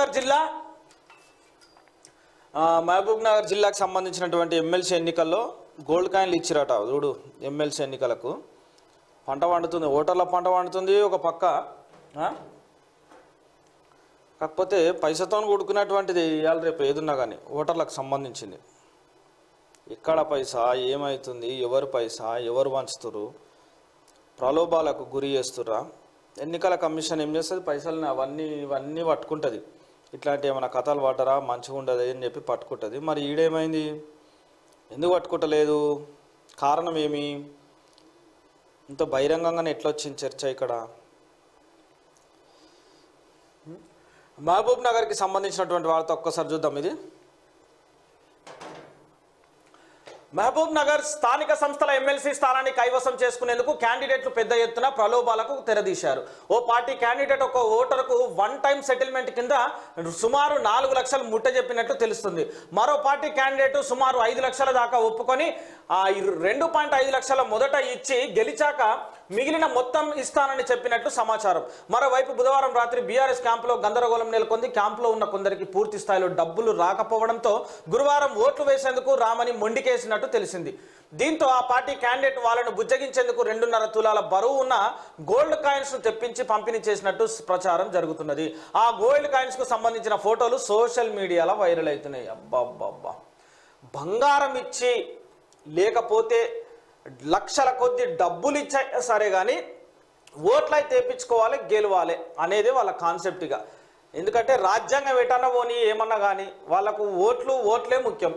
నగర్ జిల్లా మహబూబ్ నగర్ జిల్లాకు సంబంధించినటువంటి ఎమ్మెల్సీ ఎన్నికల్లో గోల్డ్ కాయిన్లు ఇచ్చిరట. చూడు ఎమ్మెల్సీ ఎన్నికలకు. పంట వండుతుంది ఓటర్ల పంట వండుతుంది ఒక పక్క కాకపోతే పైసతో కూడుకున్నటువంటిది ఇవాళ రేపు ఏదున్నా కానీ ఓటర్లకు సంబంధించింది. ఎక్కడ పైసా ఏమవుతుంది ఎవరు పైసా ఎవరు వంచుతురు ప్రలోభాలకు గురి చేస్తుర్రా? ఎన్నికల కమిషన్ ఏం చేస్తుంది? పైసలని అవన్నీ ఇవన్నీ పట్టుకుంటుంది. ఇట్లాంటి ఏమైనా కథలు పడ్డరా? మంచిగా ఉండదు అని చెప్పి పట్టుకుంటుంది. మరి ఈడేమైంది? ఎందుకు పట్టుకుంటలేదు? కారణం ఏమి? ఇంత బహిరంగంగానే ఎట్లా వచ్చింది చర్చ ఇక్కడ? మహబూబ్ నగర్కి సంబంధించినటువంటి వార్త ఒక్కసారి చూద్దాం ఇది. మహబూబ్ నగర్ స్థానిక సంస్థల ఎమ్మెల్సీ స్థానాన్ని కైవసం చేసుకునేందుకు క్యాండిడేట్లు పెద్ద ఎత్తున ప్రలోభాలకు తెరదీశారు. ఓ పార్టీ క్యాండిడేట్ ఒక ఓటరుకు వన్ టైం సెటిల్మెంట్ కింద సుమారు నాలుగు లక్షలు ముట్ట చెప్పినట్లు తెలుస్తుంది. మరో పార్టీ క్యాండిడేట్ సుమారు ఐదు లక్షల దాకా ఒప్పుకొని రెండు పాయింట్ ఐదు లక్షల మొదట ఇచ్చి గెలిచాక మిగిలిన మొత్తం ఇస్తానని చెప్పినట్లు సమాచారం. మరోవైపు బుధవారం రాత్రి బీఆర్ఎస్ క్యాంపులో గందరగోళం నెలకొంది. క్యాంపులో ఉన్న కొందరికి పూర్తి స్థాయిలో డబ్బులు రాకపోవడంతో గురువారం ఓట్లు వేసేందుకు రామని మొండికేసినట్టు తెలిసింది. దీంతో ఆ పార్టీ క్యాండిడేట్ వాళ్ళను బుజ్జగించేందుకు రెండున్నర తులాల బరువు ఉన్న గోల్డ్ కాయిన్స్ను తెప్పించి పంపిణీ చేసినట్టు ప్రచారం జరుగుతున్నది. ఆ గోల్డ్ కాయిన్స్కు సంబంధించిన ఫోటోలు సోషల్ మీడియాలో వైరల్ అవుతున్నాయి. అబ్బా బంగారం ఇచ్చి లేకపోతే లక్షల కొద్ది డబ్బులు ఇచ్చా సరే కానీ ఓట్లయి తెప్పించుకోవాలి గెలవాలి అనేది వాళ్ళ కాన్సెప్ట్గా ఎందుకంటే రాజ్యాంగం ఎటన్నా పోనీ ఏమన్నా కానీ వాళ్ళకు ఓట్లు ఓట్లే ముఖ్యం.